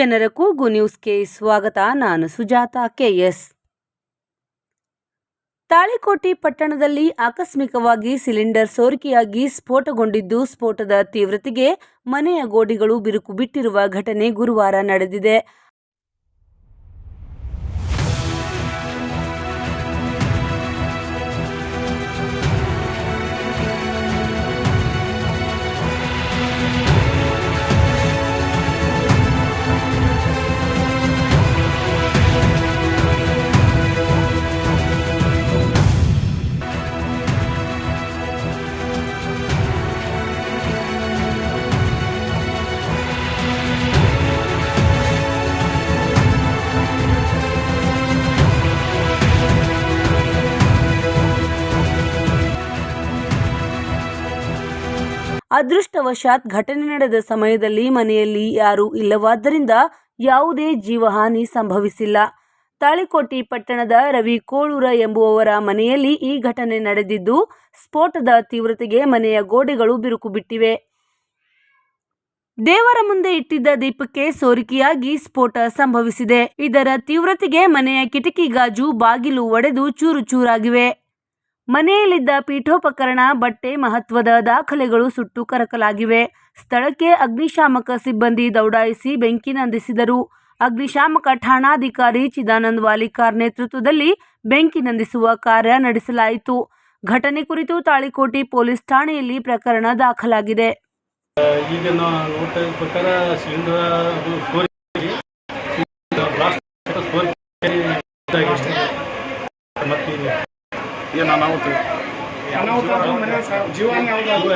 ಜನರ ಕೂಗು ನ್ಯೂಸ್ಗೆ ಸ್ವಾಗತ. ನಾನು ಸುಜಾತ ಕೆಎಸ್ ತಾಳಿಕೋಟೆ ಪಟ್ಟಣದಲ್ಲಿ ಆಕಸ್ಮಿಕವಾಗಿ ಸಿಲಿಂಡರ್ ಸೋರಿಕೆಯಾಗಿ ಸ್ಫೋಟಗೊಂಡಿದ್ದು ಸ್ಫೋಟದ ತೀವ್ರತೆಗೆ ಮನೆಯ ಗೋಡೆಗಳು ಬಿರುಕು ಬಿಟ್ಟಿರುವ ಘಟನೆ ಗುರುವಾರ ನಡೆದಿದೆ. ಅದೃಷ್ಟವಶಾತ್ ಘಟನೆ ನಡೆದ ಸಮಯದಲ್ಲಿ ಮನೆಯಲ್ಲಿ ಯಾರೂ ಇಲ್ಲವಾದ್ದರಿಂದ ಯಾವುದೇ ಜೀವಹಾನಿ ಸಂಭವಿಸಿಲ್ಲ. ತಾಳಿಕೋಟಿ ಪಟ್ಟಣದ ರವಿ ಕೋಳೂರ ಎಂಬುವವರ ಮನೆಯಲ್ಲಿ ಈ ಘಟನೆ ನಡೆದಿದ್ದು, ಸ್ಫೋಟದ ತೀವ್ರತೆಗೆ ಮನೆಯ ಗೋಡೆಗಳು ಬಿರುಕು ಬಿಟ್ಟಿವೆ ದೇವರ ಮುಂದೆ ಇಟ್ಟಿದ್ದ ದೀಪಕ್ಕೆ ಸೋರಿಕೆಯಾಗಿ ಸ್ಫೋಟ ಸಂಭವಿಸಿದೆ. ಇದರ ತೀವ್ರತೆಗೆ ಮನೆಯ ಕಿಟಕಿ ಗಾಜು ಬಾಗಿಲು ಒಡೆದು ಚೂರು ಚೂರಾಗಿವೆ. ಮನೆಯಲ್ಲಿದ್ದ ಪೀಠೋಪಕರಣ, ಬಟ್ಟೆ ಮಹತ್ವದ ದಾಖಲೆಗಳು ಸುಟ್ಟು ಕರಕಲಾಗಿವೆ. ಸ್ಥಳಕ್ಕೆ ಅಗ್ನಿಶಾಮಕ ಸಿಬ್ಬಂದಿ ದೌಡಾಯಿಸಿ ಬೆಂಕಿ ನಂದಿಸಿದರು. ಅಗ್ನಿಶಾಮಕ ಠಾಣಾಧಿಕಾರಿ ಚಿದಾನಂದ್ ವಾಲಿಕಾರ್ ನೇತೃತ್ವದಲ್ಲಿ ಬೆಂಕಿ ನಂದಿಸುವ ಕಾರ್ಯ ನಡೆಸಲಾಯಿತು. ಘಟನೆ ಕುರಿತು ತಾಳಿಕೋಟಿ ಪೊಲೀಸ್ ಠಾಣೆಯಲ್ಲಿ ಪ್ರಕರಣ ದಾಖಲಾಗಿದೆ. ಈಗ ಏನು ಅನಾಹುತ. ಅನಾಹುತ ಜೀವನ ಯಾವ್ದು.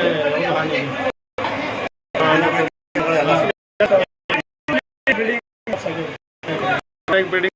ಬಿಲ್ಡಿಂಗ್